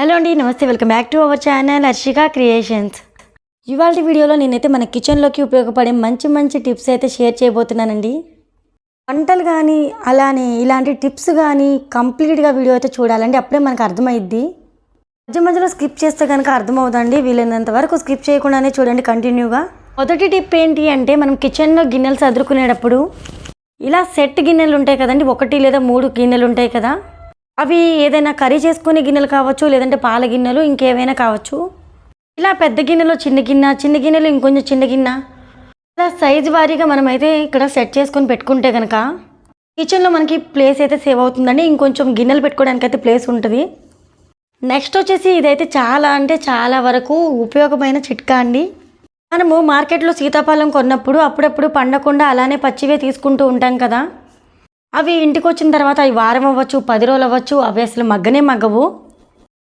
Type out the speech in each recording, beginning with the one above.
Hello అండి నమస్తే. Welcome back to our channel Harshika creations. ఇవాళ వీడియోలో నేనైతే మన కిచెన్లోకి ఉపయోగపడే మంచి మంచి టిప్స్ అయితే షేర్ చేయబోతున్నానండి. వంటలు కానీ అలానే ఇలాంటి టిప్స్ కానీ కంప్లీట్గా వీడియో అయితే చూడాలండి. అప్పుడే మనకు అర్థమైద్ది. మధ్య మధ్యలో స్కిప్ చేస్తే కనుక అర్థమవుతుంది వీలైనంత వరకు స్కిప్ చేయకుండానే చూడండి కంటిన్యూగా. మొదటి టిప్ ఏంటి అంటే మనం కిచెన్లో గిన్నెలు సదురుకునేటప్పుడు ఇలా సెట్ గిన్నెలు ఉంటాయి కదండి. ఒకటి లేదా మూడు గిన్నెలు ఉంటాయి కదా. అవి ఏదైనా కర్రీ చేసుకునే గిన్నెలు కావచ్చు లేదంటే పాల గిన్నెలు ఇంకేవైనా కావచ్చు. ఇలా పెద్ద గిన్నెలో చిన్న గిన్నె చిన్న గిన్నెలు ఇంకొంచెం చిన్న గిన్నె. ఇలా సైజు వారీగా మనమైతే ఇక్కడ సెట్ చేసుకొని పెట్టుకుంటే కనుక కిచెన్లో మనకి ప్లేస్ అయితే సేవ్ అవుతుందండి. ఇంకొంచెం గిన్నెలు పెట్టుకోవడానికి అయితే ప్లేస్ ఉంటుంది. నెక్స్ట్ వచ్చేసి ఇదైతే చాలా అంటే చాలా వరకు ఉపయోగమైన చిట్కా అండి. మనము మార్కెట్లో సీతాఫలం కొన్నప్పుడు అప్పుడప్పుడు పండకుండా అలానే పచ్చివే తీసుకుంటూ ఉంటాం కదా. అవి ఇంటికి వచ్చిన తర్వాత అవి వారం అవ్వచ్చు పది రోజులు అవ్వచ్చు అవి అసలు మగ్గనే మగ్గవు.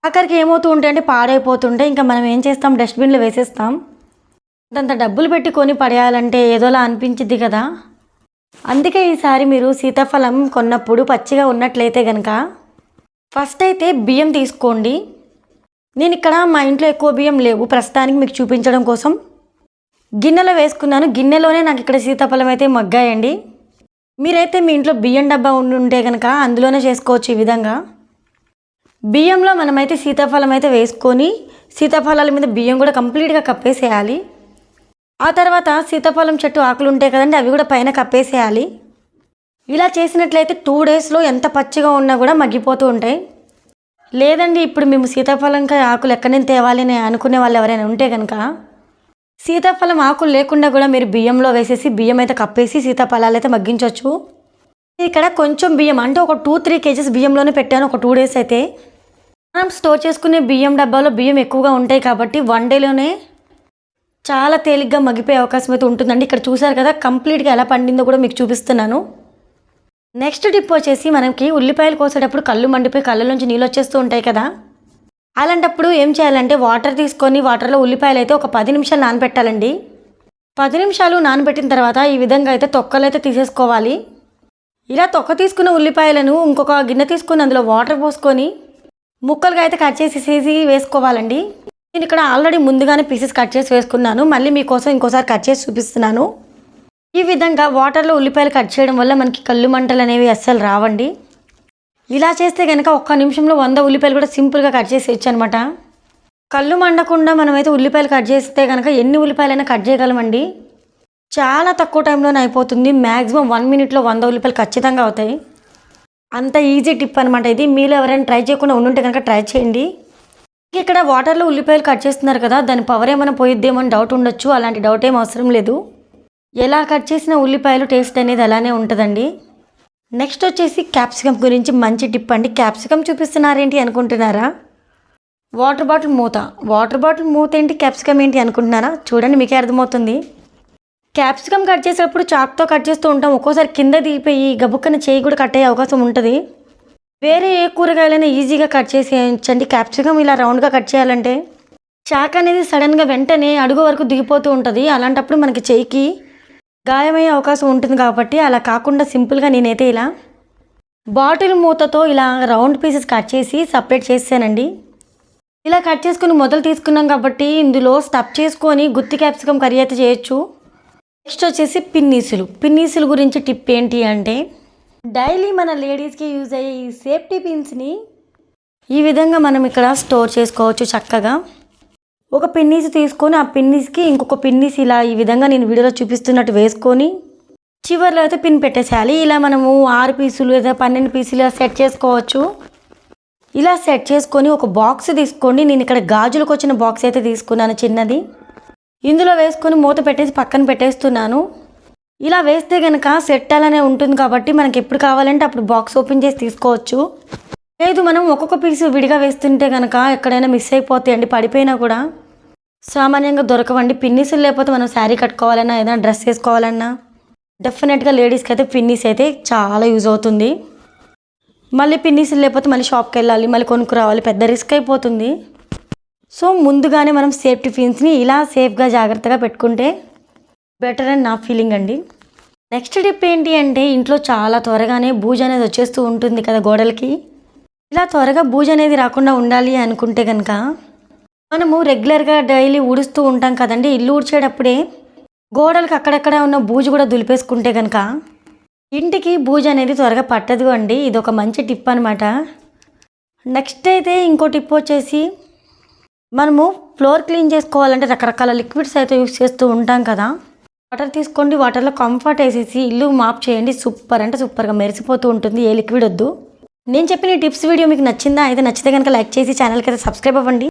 ఆఖరికి ఏమవుతూ ఉంటాయి అంటే పాడైపోతుంటే ఇంకా మనం ఏం చేస్తాం? డస్ట్బిన్లో వేసేస్తాం. అంత డబ్బులు పెట్టి కొని పడేయాలంటే ఏదోలా అనిపించింది కదా. అందుకే ఈసారి మీరు సీతాఫలం కొన్నప్పుడు పచ్చిగా ఉన్నట్లయితే కనుక ఫస్ట్ అయితే బియ్యం తీసుకోండి. నేను ఇక్కడ మా ఇంట్లో ఎక్కువ బియ్యం లేవు. ప్రస్తుతానికి మీకు చూపించడం కోసం గిన్నెలో వేసుకున్నాను. గిన్నెలోనే నాకు ఇక్కడ సీతాఫలం అయితే మగ్గాయండి. మీరైతే మీ ఇంట్లో బియ్యం డబ్బా ఉండి ఉంటే కనుక అందులోనే చేసుకోవచ్చు ఈ విధంగా. బియ్యంలో మనమైతే సీతాఫలం అయితే వేసుకొని సీతాఫలాల మీద బియ్యం కూడా కంప్లీట్గా కప్పేసేయాలి. ఆ తర్వాత సీతాఫలం చెట్టు ఆకులు ఉంటాయి కదండి అవి కూడా పైన కప్పేసేయాలి. ఇలా చేసినట్లయితే టూ డేస్లో ఎంత పచ్చిగా ఉన్నా కూడా మగ్గిపోతూ ఉంటాయి. లేదండి ఇప్పుడు మేము సీతాఫలంకాయ ఆకులు ఎక్కడి నుంచి తేవాలి అని అనుకునే వాళ్ళు ఎవరైనా ఉంటే కనుక సీతాఫలం ఆకులు లేకుండా కూడా మీరు బియ్యంలో వేసేసి బియ్యం అయితే కప్పేసి సీతాఫలాలు అయితే మగ్గించవచ్చు ఇక్కడ కొంచెం బియ్యం అంటే ఒక టూ త్రీ కేజెస్ బియ్యంలోనే పెట్టాను ఒక టూ డేస్ అయితే. మనం స్టోర్ చేసుకునే బియ్యం డబ్బాలో బియ్యం ఎక్కువగా ఉంటాయి కాబట్టి వన్ డేలోనే చాలా తేలిగ్గా మగ్గిపోయే అవకాశం అయితే ఉంటుందండి. ఇక్కడ చూసారు కదా కంప్లీట్గా ఎలా పండిందో కూడా మీకు చూపిస్తున్నాను. నెక్స్ట్ టిప్ వచ్చేసి మనకి ఉల్లిపాయలు కోసేటప్పుడు కళ్ళు మండిపోయి కళ్ళ నుంచి నీళ్ళు వచ్చేస్తూ ఉంటాయి కదా. అలాంటప్పుడు ఏం చేయాలంటే వాటర్ తీసుకొని వాటర్లో ఉల్లిపాయలు అయితే ఒక పది నిమిషాలు నానబెట్టాలండి. పది నిమిషాలు నానబెట్టిన తర్వాత ఈ విధంగా అయితే తొక్కలు అయితే తీసేసుకోవాలి. ఇలా తొక్క తీసుకున్న ఉల్లిపాయలను ఇంకొక గిన్నె తీసుకొని అందులో వాటర్ పోసుకొని ముక్కలుగా అయితే కట్ చేసేసి వేసుకోవాలండి. నేను ఇక్కడ ఆల్రెడీ ముందుగానే పీసెస్ కట్ చేసి వేసుకున్నాను. మళ్ళీ మీకోసం ఇంకోసారి కట్ చేసి చూపిస్తున్నాను. ఈ విధంగా వాటర్లో ఉల్లిపాయలు కట్ చేయడం వల్ల మనకి కళ్ళు మంటలు అనేవి అస్సలు రావండి. ఇలా చేస్తే కనుక ఒక్క నిమిషంలో వంద ఉల్లిపాయలు కూడా సింపుల్గా కట్ చేసేయచ్చు అనమాట కళ్ళు మండకుండా మనమైతే ఉల్లిపాయలు కట్ చేస్తే కనుక ఎన్ని ఉల్లిపాయలైనా కట్ చేయగలమండి? చాలా తక్కువ టైంలోనే అయిపోతుంది. మ్యాక్సిమం వన్ మినిట్లో వంద ఉల్లిపాయలు ఖచ్చితంగా అవుతాయి. అంత ఈజీ టిప్ అనమాట ఇది. మీరు ఎవరైనా ట్రై చేయకుండా ఉండుంటే కనుక ట్రై చేయండి. ఇక్కడ వాటర్లో ఉల్లిపాయలు కట్ చేస్తున్నారు కదా దాని పవర్ ఏమైనా పోయిద్దేమో అని డౌట్ ఉండొచ్చు. అలాంటి డౌట్ ఏం అవసరం లేదు. ఎలా కట్ చేసిన ఉల్లిపాయలు టేస్ట్ అనేది అలానే ఉంటుందండి. నెక్స్ట్ వచ్చేసి క్యాప్సికమ్ గురించి మంచి టిప్ అండి. క్యాప్సికమ్ చూపిస్తున్నారేంటి అనుకుంటున్నారా? వాటర్ బాటిల్ మూత. వాటర్ బాటిల్ మూత ఏంటి? క్యాప్సికమ్ ఏంటి అనుకుంటున్నారా? చూడండి మీకే అర్థమవుతుంది. క్యాప్సికమ్ కట్ చేసేటప్పుడు చాక్తో కట్ చేస్తూ ఉంటాం. ఒక్కోసారి కింద దిగిపోయి గబుక్కన చేయి కూడా కట్ అయ్యే అవకాశం ఉంటుంది. వేరే ఏ కూరగాయలైనా ఈజీగా కట్ చేసేయచ్చండి క్యాప్సికమ్ ఇలా రౌండ్గా కట్ చేయాలంటే చాక్ అనేది సడన్గా వెంటనే అడుగు వరకు దిగిపోతూ ఉంటుంది. అలాంటప్పుడు మనకి చేయికి గాయమయ్యే అవకాశం ఉంటుంది కాబట్టి అలా కాకుండా సింపుల్గా నేనైతే ఇలా బాటిల్ మూతతో ఇలా రౌండ్ పీసెస్ కట్ చేసి సపరేట్ చేసానండి ఇలా కట్ చేసుకుని మొదలు తీసుకున్నాం కాబట్టి ఇందులో స్టఫ్ చేసుకొని గుత్తి క్యాప్సికమ్ కర్రీ అయితే చేయొచ్చు. నెక్స్ట్ వచ్చేసి పిన్నీసులు. పిన్నీసులు గురించి టిప్ ఏంటి అంటే డైలీ మన లేడీస్కి యూజ్ అయ్యే ఈ సేఫ్టీ పిన్స్ని ఈ విధంగా మనం ఇక్కడ స్టోర్ చేసుకోవచ్చు చక్కగా. ఒక పిన్నీస్ తీసుకొని ఆ పిన్నీస్కి ఇంకొక పిన్నీస్ ఇలా ఈ విధంగా నేను వీడియోలో చూపిస్తున్నట్టు వేసుకొని చివర్లో అయితే పిన్ పెట్టేసేయాలి. ఇలా మనము ఆరు పీసులు లేదా పన్నెండు పీసులు ఇలా సెట్ చేసుకోవచ్చు. ఇలా సెట్ చేసుకొని ఒక బాక్స్ తీసుకోండి. నేను ఇక్కడ గాజులకు వచ్చిన బాక్స్ అయితే తీసుకున్నాను చిన్నది. ఇందులో వేసుకొని మూత పెట్టేసి పక్కన పెట్టేస్తున్నాను. ఇలా వేస్తే కనుక సెట్ అలానే ఉంటుంది కాబట్టి మనకి ఎప్పుడు కావాలంటే అప్పుడు బాక్స్ ఓపెన్ చేసి తీసుకోవచ్చు. లేదు మనం ఒక్కొక్క పీస్ విడిగా వేస్తుంటే కనుక ఎక్కడైనా మిస్ అయిపోతాయండి పడిపోయినా కూడా. సామాన్యంగా దొరకవండి. పిన్నీసులు లేకపోతే మనం శారీ కట్టుకోవాలన్నా ఏదైనా డ్రెస్ వేసుకోవాలన్నా డెఫినెట్గా లేడీస్కి అయితే పిన్నీస్ అయితే చాలా యూజ్ అవుతుంది. మళ్ళీ పిన్నీసులు లేకపోతే మళ్ళీ షాప్కి వెళ్ళాలి మళ్ళీ కొనుక్కు రావాలి పెద్ద రిస్క్ అయిపోతుంది. సో ముందుగానే మనం సేఫ్టీ పిన్స్ని ఇలా సేఫ్గా జాగ్రత్తగా పెట్టుకుంటే బెటర్ అని నా ఫీలింగ్ అండి. నెక్స్ట్ టిప్ ఏంటి అంటే ఇంట్లో చాలా త్వరగానే బూజ అనేది వచ్చేస్తూ ఉంటుంది కదా గోడలకి. ఇలా త్వరగా బూజ అనేది రాకుండా ఉండాలి అనుకుంటే కనుక మనము రెగ్యులర్గా డైలీ ఊడుస్తూ ఉంటాం కదండి. ఇల్లు ఊడ్చేటప్పుడే గోడలకు అక్కడక్కడ ఉన్న బూజు కూడా దులిపేసుకుంటే కనుక ఇంటికి బూజు అనేది త్వరగా పట్టదు అండి. ఇది ఒక మంచి టిప్ అనమాట నెక్స్ట్ అయితే ఇంకో టిప్ వచ్చేసి మనము ఫ్లోర్ క్లీన్ చేసుకోవాలంటే రకరకాల లిక్విడ్స్ అయితే యూస్ చేస్తూ ఉంటాం కదా. వాటర్ తీసుకోండి. వాటర్లో కంఫర్ట్ వేసేసి ఇల్లు మాప్ చేయండి. సూపర్ అంటే సూపర్గా మెరిసిపోతూ ఉంటుంది. ఏ లిక్విడ్ వద్దు. నేను చెప్పిన టిప్స్ వీడియో మీకు నచ్చిందా? అయితే నచ్చితే కనుక లైక్ చేసి ఛానల్కి అయితే సబ్స్క్రైబ్ అవ్వండి.